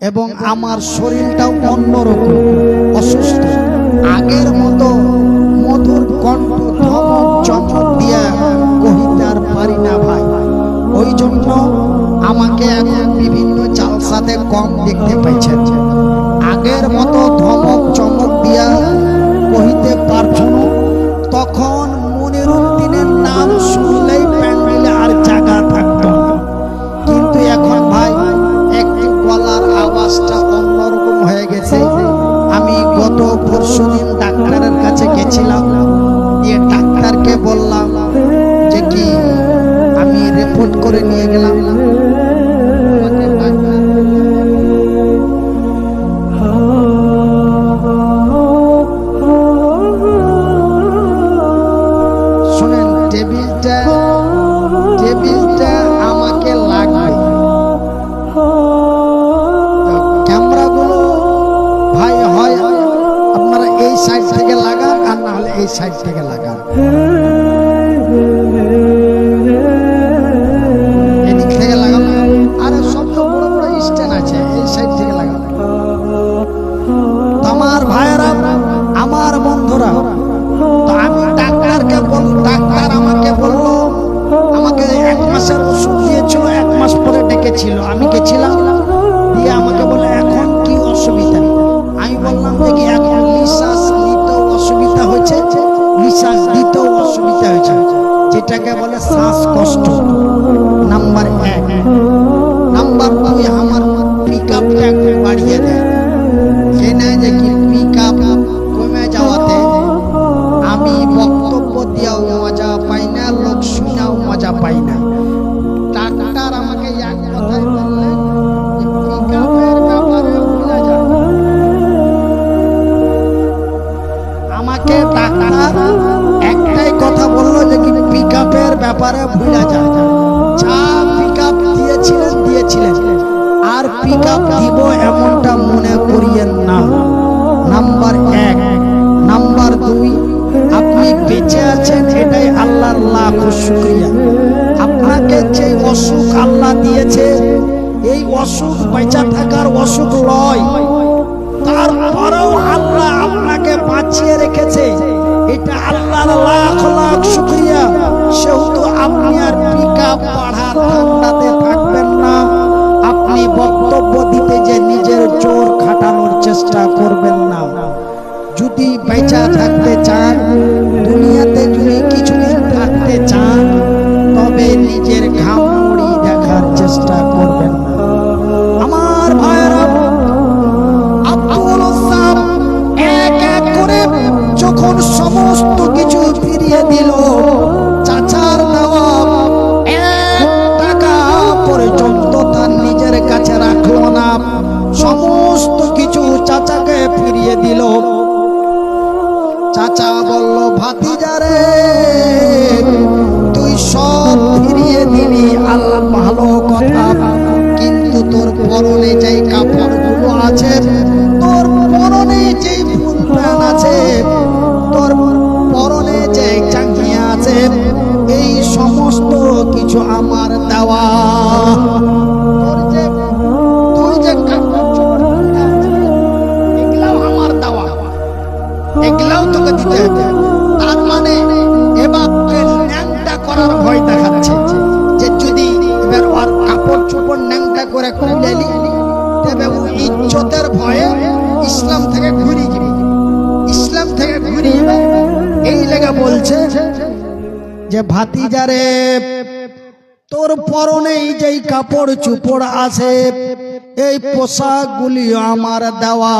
এবং আমার শরীরটাও অন্যরকম অসুস্থ। আগের মতো মধুর কণ্ঠ দিন ডাক্তারের কাছে গেছিলাম। গিয়ে ডাক্তারকে বললাম যে কি আমি রিপোর্ট করে নিয়ে গেলাম এই সাইড থেকে লাগান। আমার বন্ধুরা আমি ডাক্তারকে ডাক্তার আমাকে আমাকে এক মাসের ওষুধ এক মাস পরে ডেকেছিল। আমি গেছিলাম, দিয়ে আমাকে বলে অসুবিধা হয়েছে যেটাকে বলে শ্বাসকষ্ট। নাম্বার এক। নাম্বার দুই, আমার পিক আপটা একটু বাড়িয়ে দেয় জেনে যে কি পিক আপ কমে যাওয়াতে আমি বক্তব্য দিয়েও মজা পাই ব্যাপারে ভুলে যা যা। পিক আপ দিয়েছিলেন দিয়েছিলেন। আর পিক আপ দিব এমনটা মনে করিয়েন না। নাম্বার এক। নাম্বার দুই, আপনি বেঁচে আছেন, এটাই আল্লাহর লাখ শুক্রিয়া। আপনাকে যে অসুখ আল্লাহ দিয়েছে, এই অসুখ বেঁচা থাকার অসুখ লয় তারপরেও পাড়ার থাকবেন না। আপনি বক্তব্য দিতে যে নিজের জোর খাটানোর চেষ্টা করবেন না। যদি বেঁচা থাকতে চান, দুনিয়াতে যদি কিছুদিন থাকতে চান, তবে নিজের ঘাম দেখার চেষ্টা করবেন না। আমার ভাইয়েরা, আব্দুল এক এক করে যখন সমস্ত কিছু ফিরিয়ে দিল দিল। চাচা বলল ভাতিজারে তুই সব ফিরিয়ে দিলি। আল্লাহ ভালো কথা, কিন্তু তোর পরনে যেই কাপড়গুলো আছে তার মানে এবার ন্যাংটা করার ভয় দেখাচ্ছে যে যদি এবার ওর কাপড় চোপড় ন্যাংটা করে খুলেলি তবে ও ইজ্জতের ভয়ে ইসলাম থেকে ঘুরে ইসলাম থেকে ঘুরে এই লেগে বলছে যে ভাতিজারে তোর পরনেই যেই কাপড় চুপড় আছে, এই পোশাকগুলি আমার দেওয়া।